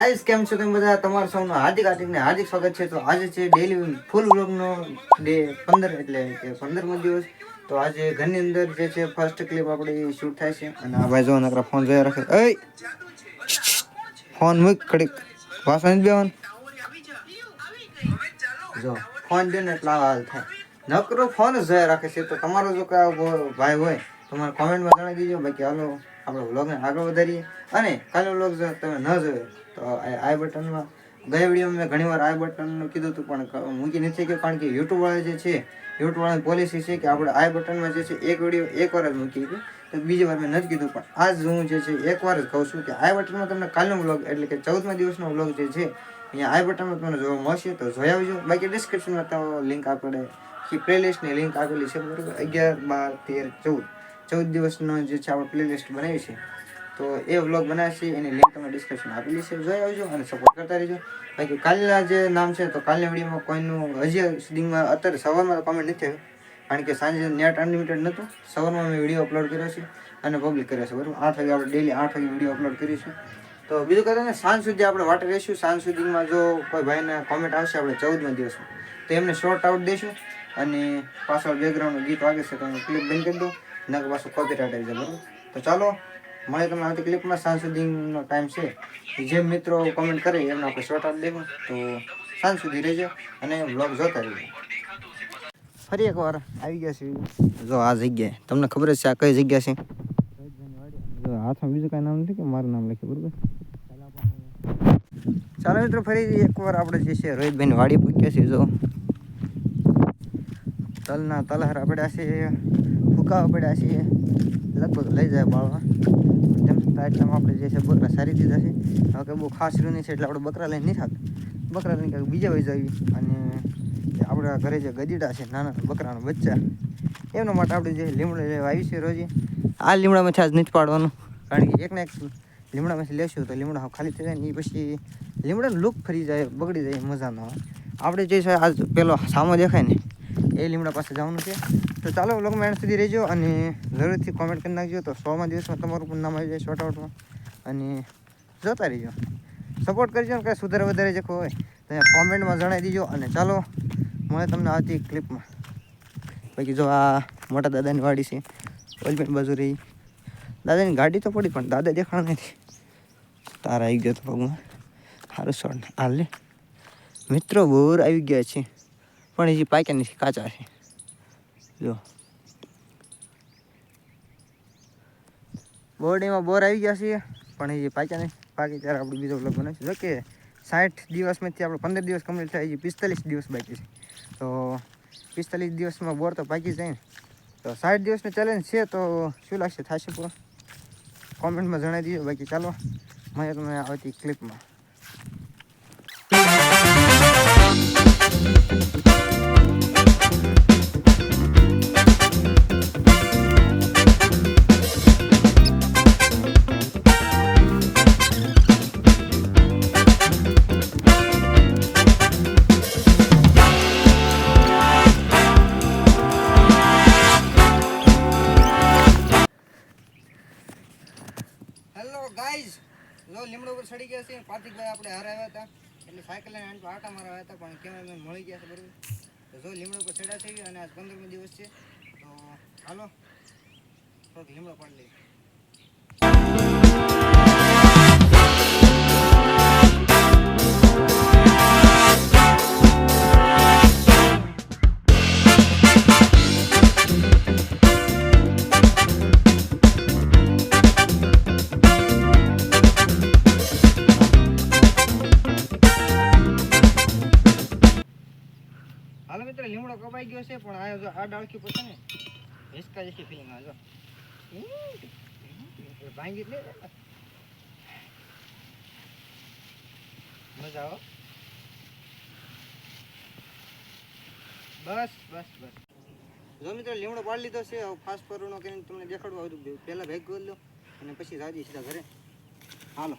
Guys, કેમ છો તમે બધા? તમારું સૌનું હાર્દિક હાર્દિક ને હાર્દિક સ્વાગત છે. તો આજે છે ડેલી ફૂલ વ્લોગનો ડે પંદર, એટલે કે પંદરમો દિવસ. તો આજે ઘરની અંદર જે છે ફર્સ્ટ ક્લિપ આપણી શૂટ થાય છે. અને આ ભાઈ જો નકરા ફોન જોયા રાખે. એ ફોન મૂક, કડીક. વાસણ જ બેવાનું જો ફોન દે ને એટલા હાલ થાય. નકરો ફોન જ જોયા રાખે છે. તો તમારો જો કઈ ભાઈ હોય, તો મને કોમેન્ટમાં જણાવી દેજો. બાકી હાલો, આપણે વ્લોગને આગળ વધારીએ. અને કાલે વ્લોગ તમે ન જોયો તો આઈ બટનમાં ગયા વિડીયોમાં મેં ઘણીવાર આઈ બટનનું કીધું હતું, પણ મૂકી નથી કે કારણ કે યુટ્યુબવાળા જે છે, યુટ્યુબવાળાની પોલિસી છે કે આપણે આઈ બટનમાં જે છે, એક વીડિયો એક વાર જ મૂકી હતી, તો બીજી વાર મેં નથી કીધું, પણ આજ હું જે છે, એક વાર જ કહું છું કે આઈ બટનમાં તમને કાલનો વ્લોગ, એટલે કે ચૌદમા દિવસનો વ્લોગ જે છે, અહીંયા આઈ બટનમાં તમને જોવા મળશે, તો જોઈ આવજો. બાકી ડિસ્ક્રિપ્શનમાં તો લિંક આપણે પ્લેલિસ્ટની લિંક આપેલી છે, બરાબર? અગિયાર બાર તેર ચૌદ. ચૌદ દિવસનો જે છે, આપણે પ્લેલિસ્ટ બનાવી છે. તો એ વ્લોગ બનાવશે, એની લિંક તમને ડિસ્ક્રિપ્શન આપેલી છે, જોઈ આવજો અને સપોર્ટ કરતા રહેજો. બાકી કાલના જે નામ છે, તો કાલના વિડીયોમાં કોઈનું હજી સુધીમાં અત્યારે સવારમાં કોમેન્ટ નથી આવ્યું. કારણ કે સાંજે નેટ અનલિમિટેડ નહોતું સવારમાં મેં વીડિયો અપલોડ કર્યો છે અને પબ્લિક કર્યો છે, બરાબર? આઠ વાગે આપણે ડેલી આઠ વાગે વીડિયો અપલોડ કરીશું તો બીજું કહેતા ને, સાંજ સુધી આપણે વાટ રહીશું સાંજ સુધીમાં જો કોઈ ભાઈને કોમેન્ટ આવશે, આપણે ચૌદમા દિવસમાં તો એમને શોર્ટ આઉટ દઈશું અને પાછળ બેકગ્રાઉન્ડનું ગીત વાગે છે, તો ક્લિપ બંધ કરી દો નકર પાછું કોપીરાઇટ આવી જાય, બરાબર? તો ચાલો મળે તમને આવતી ક્લિપમાં સાંજ સુધીનો ટાઈમ છે. જે મિત્રો કોમેન્ટ કરે એમને આપણે શોર્ટ આઉટ દેવું. તો સાંજ સુધી રહેજો અને બ્લોગ જોતા રહેજો ફરી એકવાર આવી ગયા છે જો આ જગ્યાએ. તમને ખબર જ છે આ કઈ જગ્યા છે? જો હાથમાં બીજું કાંઈ નામ નથી કે મારું નામ લખ્યું, બરાબર? ચાલો મિત્રો ફરી એકવાર આપણે જે છે રોહિતભાઈની વાડી પૂછ્યા છે જો. તલના તલહરા પડ્યા છે ફૂકાવા પડ્યા છે. લગભગ લઈ જાય બાળવા તેમ છતાં એટલામાં આપણે જે છે બકરા સારી દીધા છે, હવે બહુ ખાસ રહ્યું નહીં છે એટલે આપણે બકરા લઈને નહીં થાક. બકરા લઈને કંઈક બીજા વહી જવી અને આપણા ઘરે જે ગદીડા છે, નાના બકરાના બચ્ચા, એમના માટે આપણે જે લીમડા લેવા આવી છે રોજે, આ લીમડામાંથી આજ નથી પાડવાનું. કારણ કે એકને એક લીમડામાંથી લેશું તો લીમડા ખાલી થઈ જાય ને એ પછી લીમડાનો લુક ફરી જાય, બગડી જાય મજા ન આવે આપણે જે છે આજ પેલો સામો દેખાય ને એ લીમડા પાસે જવાનું છે. તો ચાલો વ્લોગમાં એન્ડ સુધી રહેજો અને જરૂરથી કોમેન્ટ કરી નાખજો. તો સોમાં દિવસમાં તમારું પણ નામ આવી જાય શોર્ટ આઉટમાં અને જોતા રહેજો. સપોર્ટ કરજો ને કાંઈ સુધારે વધારે જે હોય, તો કોમેન્ટમાં જણાવી દીજો. અને ચાલો, મળે તમને આવતી ક્લિપમાં બાકી જો આ મોટા દાદાની વાડી છે ઓલપેન બાજુ રહી. દાદાની ગાડી તો પડી, પણ દાદા દેખાણ નથી. તારા આવી ગયો તો પગમાં સારું શોટ હાલ મિત્રો, બોર આવી ગયા છે. પણ હજી પાક્યા નથી, કાચા છે. જો. બોરડીમાં બોર આવી ગયા છે પણ હજી પાક્યા નહીં પાકી ત્યારે આપણે બીજો બ્લોગ બનાવીશું. જો કે સાઠ દિવસમાંથી આપણે પંદર દિવસ કમ્પ્લીટ થાય હજી પિસ્તાલીસ દિવસ બાકી છે. તો પિસ્તાલીસ દિવસમાં બોર તો પાકી જાય ને. તો સાઠ દિવસનો ચેલેન્જ છે, તો શું લાગશે? થશે પૂરો? કોમેન્ટમાં જણાવી દીજો. બાકી ચાલો મળે તમને આવતી ક્લિપમાં આવ્યા હતા, પણ કેમેરામેન મળી ગયા છે બરોબર તો જો લીમડો પર છેડા થઈ ગયો અને આજ પંદરમો દિવસ છે. તો હાલો, થોડોક લીમડો પાડી લઈએ. જો આ ડાળખી પર ને, હિસકા જેવી ફિલિંગ આવે, જો. ભાંગી લે મજા આવો બસ બસ બસ. જો મિત્રો, લીમડો પાડી લીધો છે. ફાસ્ટ ફરવાનો કરીને તમને દેખાડવા આવ્યું પહેલાં ભેગ કરી લો. અને પછી રાજી સીધા ઘરે. હાલો.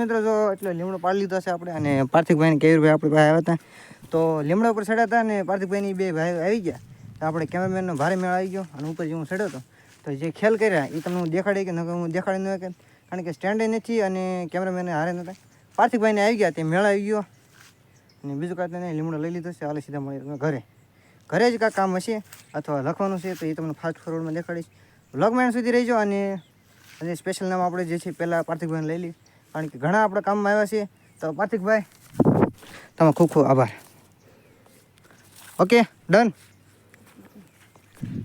મિત્રો, જો એટલે લીમડો પાડી લીધો છે આપણે અને પાર્થિકભાઈને કેવીરભાઈ આપણી પાસે આવ્યા હતા. તો લીમડા ઉપર ચડ્યા હતા અને પાર્થિકભાઈની બે ભાઈ આવી ગયા. તો આપણે કેમેરામેનનો ભારે મેળ આવી ગયો અને ઉપર જે હું ચડ્યો હતો. તો જે ખેલ કર્યા એ તમને હું દેખાડી કે નકર હું દેખાડી ન કારણ કે સ્ટેન્ડે નથી અને કેમેરામેને હારે નહોતા. પાર્થિકભાઈને આવી ગયા, તે મેળ આવી ગયો. અને બીજું કાંઈ તને લીમડો લઈ લીધો છે, હાલે સીધા મળી ઘરે. ઘરે જ કાંઈ કામ હશે અથવા લખવાનું છે તો એ તમને ફાસ્ટ ફોરવર્ડમાં દેખાડીશ. વ્લોગમેન સુધી રહીજો અને સ્પેશિયલ નામ આપણે જે છે પહેલાં પાર્થિકભાઈને લઈ લઈએ. કારણ કે ઘણા આપણા કામમાં આવ્યા છીએ. તો પાર્થિકભાઈ, તમારો ખૂબ ખૂબ આભાર. Okay, done.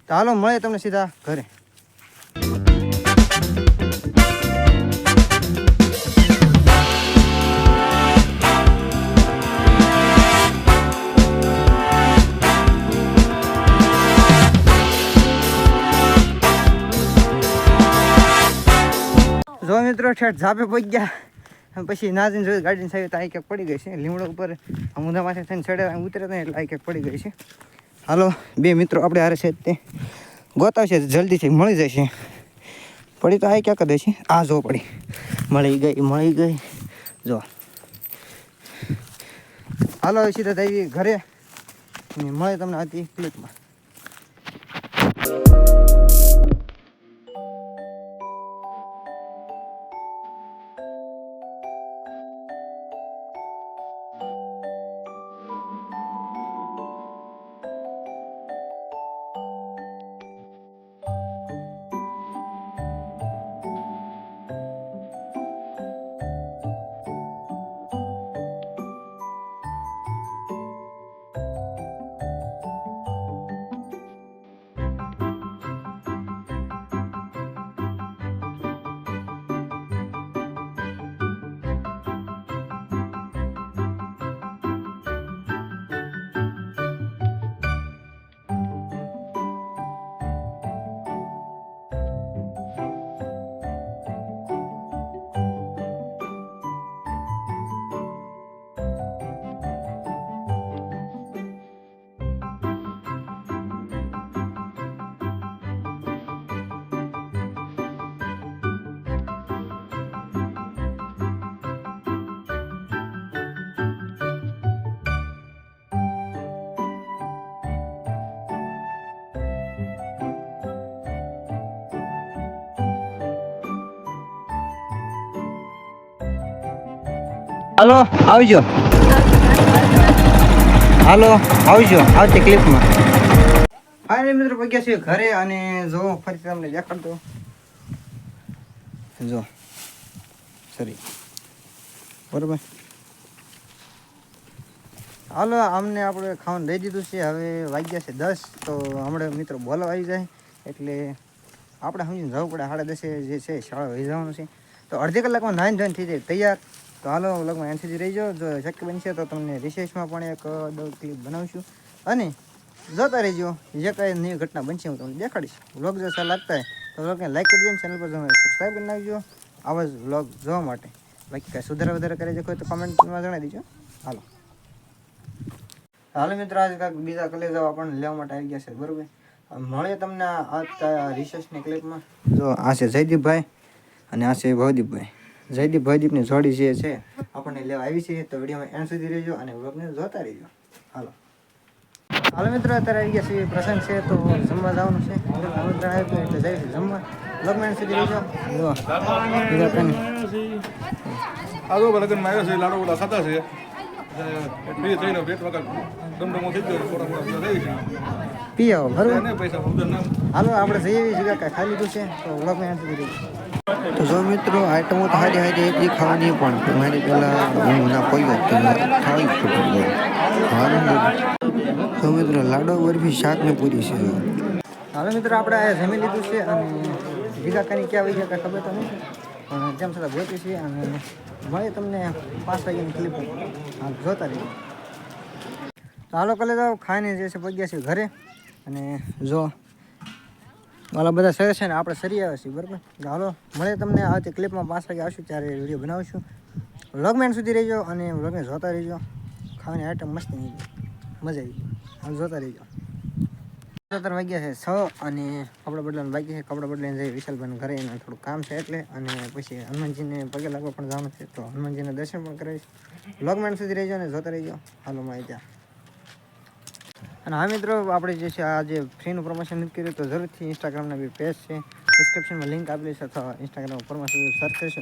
તો હાલો મળે તમને સીધા ઘરે. મિત્રો ઠેઠ ઝાપે પડી ગયા. પછી નાજીને જોયું ગાડીની સાહેબ તો આ ક્યાંક પડી ગઈ છે. લીમડો ઉપર અમુદા માથે થઈને ચડે ઉતરે ને એટલે આ ક્યાંક પડી ગઈ છે. હાલો, બે મિત્રો આપણે હારે છે તે. ગોતાવશે જલ્દીથી મળી જશે પડી તો આ ક્યાંક દે છે? આ જો પડી. મળી ગઈ મળી ગઈ. જો. હાલો સીધા થઈ ઘરે. મળે તમને આથી ક્લિપમાં હાલો, આવજો. હાલો, આવજો, આવતી ક્લિપમાં ફાઇનલી મિત્રો પગ્યા છે? ઘરે અને જો, ફરી તમને દેખાડતો જો સોરી બરોબર? હાલો અમને આપણે ખાવાનું દઈ દીધું છે. હવે વાગ્યા છે દસ, તો હમણાં મિત્રો બોલવા આવી જાય. એટલે આપણે સમજીને જવું પડે, સાડા દસે જે છે, શાળા વહી જવાનું છે. તો અડધી કલાકમાં નાઈન જોઈન થઈ જાય. તૈયાર? તો હાલો લગમાં એન સુધી રહીજો જો શક્ય બનશે તો તમને રિસેસમાં પણ એક ક્લિપ બનાવશું. અને જોતા રહેજો, જે કાંઈ નવી ઘટના બનશે હું તમને દેખાડીશ. વ્લોગ જો સારા લાગતા હોય તો વ્લોગને લાઈક કરી દેજો ચેનલ પર તમે સબસ્ક્રાઈબ કરી નાખજો. આવા જ વ્લોગ જોવા માટે. બાકી કાંઈ સુધારા વધારા કરે છે કોઈ તો કમેન્ટમાં જણાવી દેજો. હાલો. હાલો મિત્રો, આજે કાંઈક બીજા કલેજાઓ આપણને લેવા માટે આવી ગયા છે, બરાબર? મળીએ મળે તમને આ રિસર્ચની ક્લિપમાં જો આ છે જયદીપભાઈ અને આ છે ભવદીપભાઈ જયદીપ ભયદીપની જોડી જે છે આપણને લેવા આવી છે. તો વિડીયોમાં એન્ડ સુધી રહેજો અને વ્લોગને જોતા રહેજો. હાલો. હાલો મિત્રો અત્યારે આવી ગયા છે પ્રસંગ છે તો જમવા જવાનું છે. આમંત્રણ આવ્યું હતું એટલે છે જમવા. વ્લોગમાં એન્ડ સુધી રહેજો. કંઈ લગ્નમાં આવ્યો છે લાડો બધા ખાતા છે. ફ્રી થઈને પેટ વગર ડમડમો થઈ ગયો થોડા થોડા બધા છે. પી આવો બરોબર? હાલો આપણે જઈએ છીએ જગ્યા કાંઈ ખાલી છે તો વ્લોગમાં એન્ડ સુધી રહેજો. તો જો મિત્રો આઈટમો તો હારી હારી હતી ખાવાની પણ મારી પહેલાં હું ના કોઈ તો થાળી ફૂટી તો મિત્રો, લાડો, બરફી, શાક ને પૂરી છે. હવે મિત્રો, આપણે આ જમી લીધું છે અને બીજા કઈ ક્યાં આવી ગયા ખબર તો નથી પણ જેમ છતાં ગોતી છે અને મળે તમને પાંચ વાગ્યાની ક્લિપ જોતા રહીએ. તો હાલો કલે જાઓ ખાઈને જે છે પગ્યા છે ઘરે. અને જો વાલા બધા સરસ છે ને, આપણે સરી આવ્યા છીએ, બરાબર? તો હાલો, મળે તમને આવતી ક્લિપમાં પાંચ વાગે આવશું, ત્યારે વીડિયો બનાવશું. વ્લોગમેન સુધી રહેજો અને વ્લોગને જોતા રહેજો. ખાવાની આઈટમ મસ્ત નહીં મજા આવી ગઈ. હાલ, જોતા રહેજો. સત્તર વાગ્યા છે છ અને કપડાં બદલાવાનું બાકી છે. કપડાં બદલાઈને જઈએ વિશાલભાઈનું ઘરે, એના થોડું કામ છે એટલે. અને પછી હનુમાનજીને પગે લાગવા પણ જવાનું છે, તો હનુમાનજીને દર્શન પણ કરાવીશ. વ્લોગમેન સુધી રહેજો અને જોતા રહેજો. હાલો માં ત્યાં. અને હા મિત્રો, આપણે જે છે આ જે ફ્રીનું પ્રમોશન નથી કર્યું તો જરૂરથી ઇન્સ્ટાગ્રામના બી પેજ છે. ડિસ્ક્રિપ્શનમાં લિંક આપેલી છે અથવા ઇન્સ્ટાગ્રામ પરમા સુજો સર્ચ કરશો.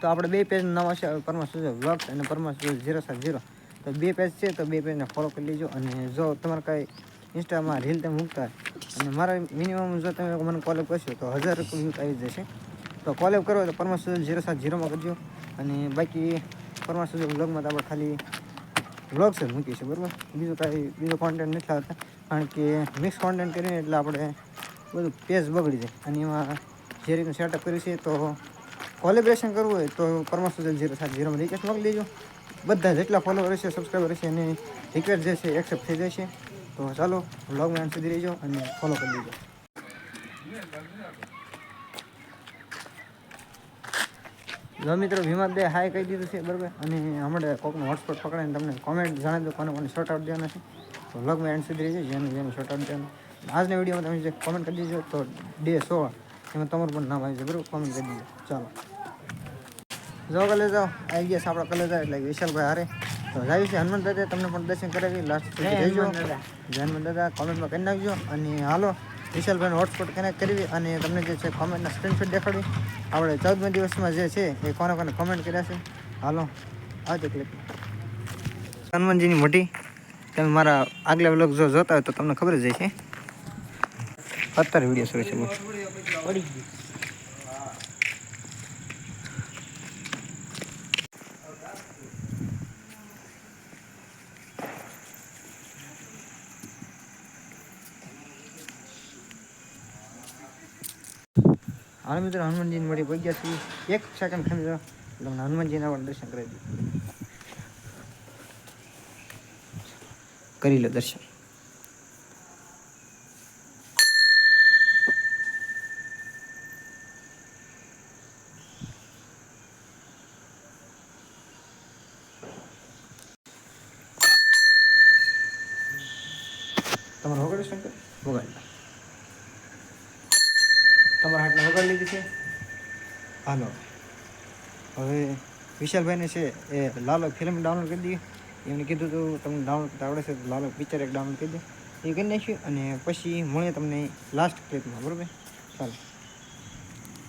તો આપણે બે પેજ નવા છે, પરમા સુજો વ્લોગ્સ અને પરમા સુજો ઝીરો સાત ઝીરો તો બે પેજ છે, તો બે પેજને ફોલો કરી લેજો અને જો તમારે કાંઈ ઇન્સ્ટામાં રીલ તમે મૂકતા હોય અને મારા મિનિમમ જો તમે મને કોલેબ કરશો તો હજાર વ્યૂઝ આવી જશે. તો કોલેબ કરો તો પરમા સુજો ઝીરો સાત ઝીરોમાં કરજો અને બાકી પરમા સુજો વ્લોગમાં તો આપણે ખાલી વ્લોગ્સ જ મૂકીએ છીએ બરાબર? બીજું કાંઈ, બીજો કોન્ટેન્ટ નથી આવતા. કારણ કે મિક્સ કોન્ટેન્ટ કરીને એટલે આપણે બધું પેજ બગડી જાય. અને એમાં જે રીતનું સેટઅપ કર્યું છે, તો કોલેબ્રેશન કરવું હોય તો પરમાસુજલ જીરો સાત જીરોમાં રિક્વેસ્ટ મોકલી દેજો. બધા જેટલા ફોલોવર હશે સબસ્ક્રાઈબર છે એની રિક્વેસ્ટ જે છે એક્સેપ્ટ થઈ જશે તો ચાલો વ્લોગમાં સુધી રહેજો અને ફોલો કરી દેજો જો મિત્રો ભીમા બે હાય કહી દીધું છે, બરાબર? અને હમણાં કોકનું હોટસ્પોટ પકડાઈને તમને કોમેન્ટ જણાવી દો, કોને કોને શોર્ટ આઉટ દેવાના છે. તો લગમાં એન્ડ સુધી છે જેનું જેનું શોર્ટ આઉટ દેવાનું. આજના વિડીયોમાં તમે જે કોમેન્ટ કરી દીજો તો ડે સોળ, એમાં તમારું પણ નામ આવી જાય, બરાબર? કોમેન્ટ કરી દીજો ચાલો. જો કલે જાઓ આવી ગયા છે આપણા કલેજા, એટલે વિશાલભાઈ હારે. તો જાય છે હનુમાન દાદા તમને પણ દર્શન કરાવી લાસ્ટ સુધી રહેજો. જય હનુમાન દાદા કોમેન્ટમાં કરી નાખજો. અને હાલો વિશાલભાઈ હોટસ્પોટ કનેક્ટ કરવી અને તમને જે છે કોમેન્ટના સ્ક્રીનશોટ દેખાડવી આપણે ચૌદમી દિવસમાં જે છે એ કોને કોને કોમેન્ટ કર્યા છે? હાલો આવજો ક્લિક હનુમાનજીની મોટી તમે મારા આગલા વ્લોગ જો જોતા હોય તો તમને ખબર જ છે અત્યારે વીડિયો શરૂ છે બોલ. હાલ મિત્રો હનુમાનજીની મળી પહોંચી ગયા છીએ. એક સેકન્ડ ખાલી રહો તમને હનુમાનજીના પણ દર્શન કરાવી દઉં કરી દર્શન તમારે વગાડ્યું શંકર વગાડી લો તમારા હાથને વગાડી લીધી છે હાલો. હવે વિશાલભાઈને છે એ લાલો ફિલ્મ ડાઉનલોડ કરી દઈએ. એમને કીધું હતું તમને ડાઉનલોડ કરતા આવડે છે તો લાલો પિક્ચર એક ડાઉનલોડ કરી દે. એ કરી નાખ્યું અને પછી મળીએ તમને લાસ્ટ ક્લિપમાં બરાબર? ચાલો.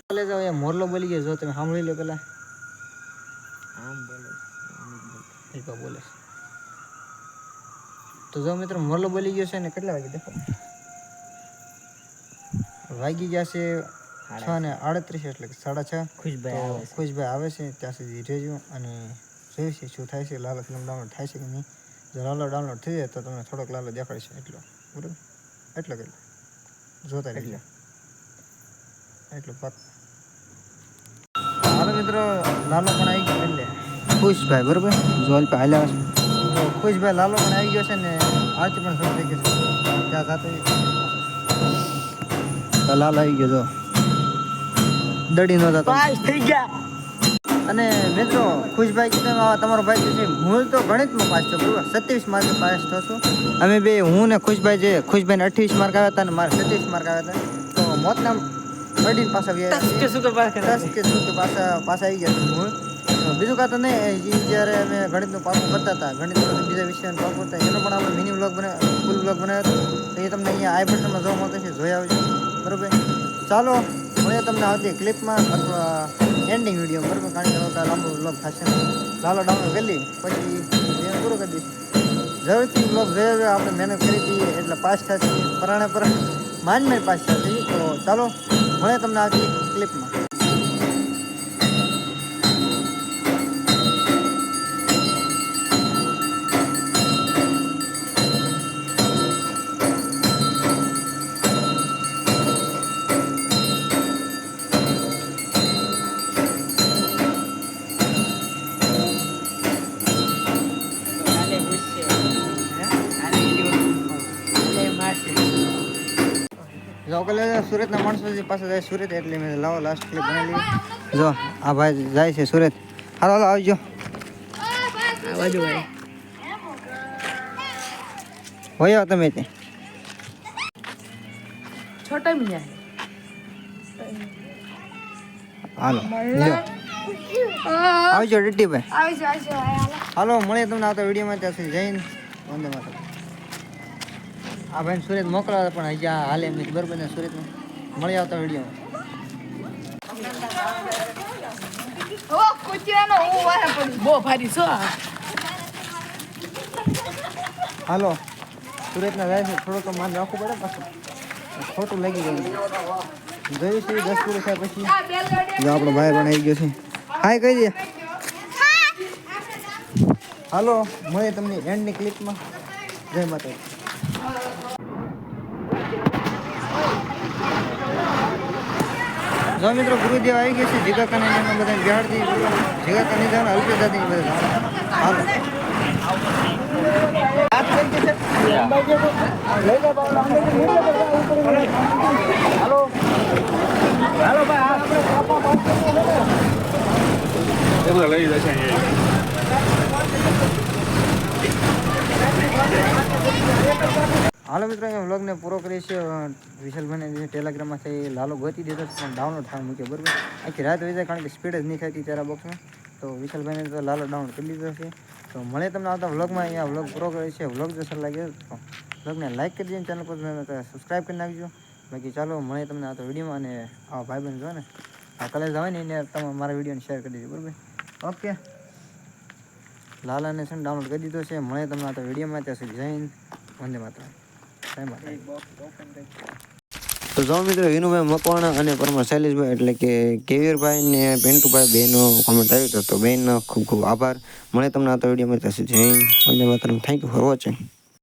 ચાલે જાઓ એ મોરલો બોલી ગયો જો તમે સાંભળી લો પેલા. આમ બોલે એક બોલે તો જો મિત્રો મોરલો બોલી ગયો છે ને કેટલા વાગે દેખો? વાગી ગયા છે ને આડત્રીસ એટલે સાડા છ. ખુશભાઈ આવે ખુશભાઈ આવે છે ત્યાં સુધી રહેજો અને જોઈશું શું થાય છે લાલો ફિલ્મ ડાઉનલોડ થાય છે કે નહીં. જો લાલો ડાઉનલોડ થઈ જાય તો તમને થોડોક લાલો દેખાડશે એટલો. બરાબર? એટલો કેટલો જોતા રહેજો. એટલો. પાક. હાલો મિત્રો લાલો પણ આવી ગયો એટલે. ખુશભાઈ બરાબર? જોલ પે હાલ્યા છે ખુશભાઈ લાલો પણ આવી ગયો છે ને આરતી પણ શરૂ થઈ ગઈ છે. ત્યાં સાથે લાલ આવી ગયો દડી નો પાસ થઈ ગયા. અને મિત્રો ખુશભાઈ કીધું આવા તમારો ભાઈ છે હું તો ગણિતમાં પાસ થયો બરાબર? સત્યાવીસ માર્કે પાસ થયો છું અમે બે હું ને ખુશભાઈ જે ખુશભાઈને અઠ્યાવીસ માર્ક આવ્યા હતા અને મારે સત્યાવીસ માર્ક આવ્યા હતા. તો મોતના અડીને પાછા આવ્યા કે શું કે પાછા પાછા આવી ગયા હું બીજું કાં તો નહીં જ્યારે અમે ગણિતનું પાકું કરતા હતા ગણિતનું બીજા વિષયનું પાકું કરતા એનો પણ આપણે મિની બ્લોગ બનાવ્યો ફૂલ બ્લોગ બનાવ્યો હતો. તો એ તમને અહીંયા આઈ બટનમાં જોવા મળતો છે જોઈ આવજો. બરાબર? ચાલો મળીએ તમને આવતી ક્લિપમાં અથવા એન્ડિંગ વીડિયો બરાબર કારણ કે લાંબો બ્લોગ થશે લાલો ડાઉનલોડ કરી પછી પૂરો કરી દઈશું. જરૂરથી બ્લોગ જોયો આપણે મહેનત કરી હતી એટલે પાસ થશે. પરાણે પર માંડ મેં પાસ થશે. તો ચાલો મળે તમને આવતી ક્લિપમાં લોકલ સુરતના માણસો જે પાસે જાય સુરત એટલે મેં લાવો લાસ્ટ ક્લિપ બનાવી જો આ ભાઈ જાય છે સુરત. હાલો હાલો આવજો. આ બાજુ ભાઈ. હોય તમે તે હાલો આવજો આવજો આવજો હાલો. હાલો મળે તમને આવતા વિડીયોમાં. ત્યાં સુધી જઈને વંદે માતરમ. આ ભાઈ સુરત મોકલાવે પણ અહીંયા હાલ હાલે એમની બરોબર ને? સુરતમાં. મળી આવતા ભારી હાલો. સુરતના જાય છે. થોડું તો માન રાખવું પડે પાછું. ખોટું લાગી ગયું. જોયું છે દસ પૂરું થાય પછી. જો આપણો ભાઈ પણ આવી ગયો છે. હાય કહી દે. હાલો મળીએ તમને એન્ડની ક્લિપમાં જય માતા જો મિત્રો, ગુરુદેવ આવી ગયા છે. જીગા કનેજાના બધા બિહારથી જીગા કનેજાના જવાનું અલ્પે દાદી બધા. હાલો. એ લઈ જશે હાલો મિત્રો, અહીંયા વ્લોગને પૂરો કરીએ છીએ. વિશાલભાઈને જે ટેલિગ્રામમાંથી લાલો ગોતી દીધો છે, પણ ડાઉનલોડ થવા મૂક્યો, બરાબર? આખી રાત હોય જાય કારણ કે સ્પીડ જ નહીં થતી તારા બોક્સમાં તો વિશાલભાઈને તો લાલો ડાઉનલોડ કરી દીધો છે. તો મળે તમને આવતા વ્લોગમાં, અહીંયા વ્લોગ પૂરો કરીએ છીએ. વ્લોગ જો સારો લાગે તો વ્લોગને લાઈક કરી દેજો ચેનલ પર સબસ્ક્રાઈબ કરી નાખજો. બાકી ચાલો, મળે તમને આવતા વિડીયોમાં અને આ ભાઈબંધ જો ને, આ કલેજ આવે ને એને તમે મારા વિડીયોને શેર કરી દેજો, બરાબર? ઓકે લાલાને છે ને ડાઉનલોડ કરી દીધો છે. મળે તમને આવતા વિડીયોમાં. ત્યાં સુધી જઈને વંદે માત્ર જય માતા તો જો મિત્રો, વિનુભાઈ મકવાણા અને પરમા શૈલેષભાઈ એટલે કે કેવીરભાઈ ને પેન્ટુભાઈ બેનો કોમેન્ટ આવ્યો હતો. તો બેનનો ખૂબ ખૂબ આભાર. મળે તમને આ તો વીડિયો ત્યાં સુધી જય વંદે માતરમ. Thank you for watching